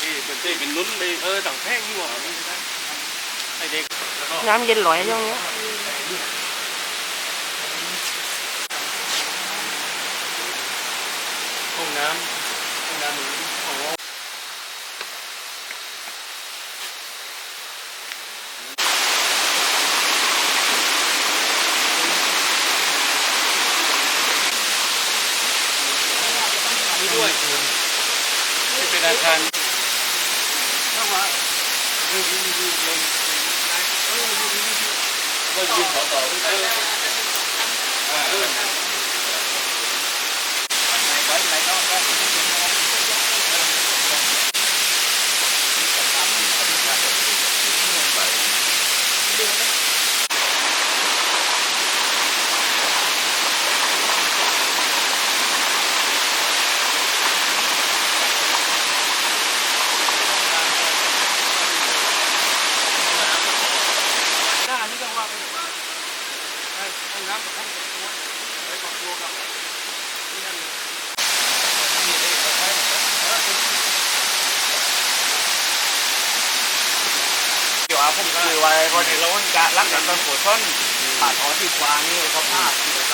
ที่เป็นที่เป็นลุ้นไปเออต่างแท่งนี่หว่าไม่ได้ไอเด็กแล้วก็น้ำเย็นหลอยอย่างเงี้ยห้องน้ำห้องน้ำหรือของเรานี่ด้วยที่เป็นอาคาร ถ้าว่าเออดูดูลงก็ยืนต่อต่อเอออ่าเออ หน้านี่ก็ว่าไปไอ้ห้อง น้ำกับห้องแต่งตัวไอ้กับตัวกับนี่นั่นเลยนี่เองเขาใช้เดี๋ยวอาผมคือไว้เพราะในเราจะรักกันตอนปวดต้นผ่าท้อที่กวางนี่เขาพลาด